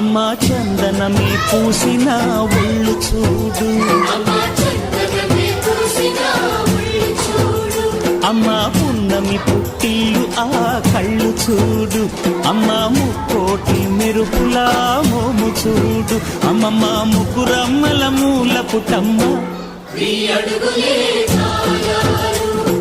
అమ్మ చందనమే పూసిన ఒళ్ళు చూడు. అమ్మ పున్నమి పుట్టిల్లు ఆ కళ్ళు చూడు. అమ్మ ముక్కోటి మెరుపులా మోము చూడు. అమ్మమ్మ ముకురమ్మల మూల పుటమ్మ అడుగులే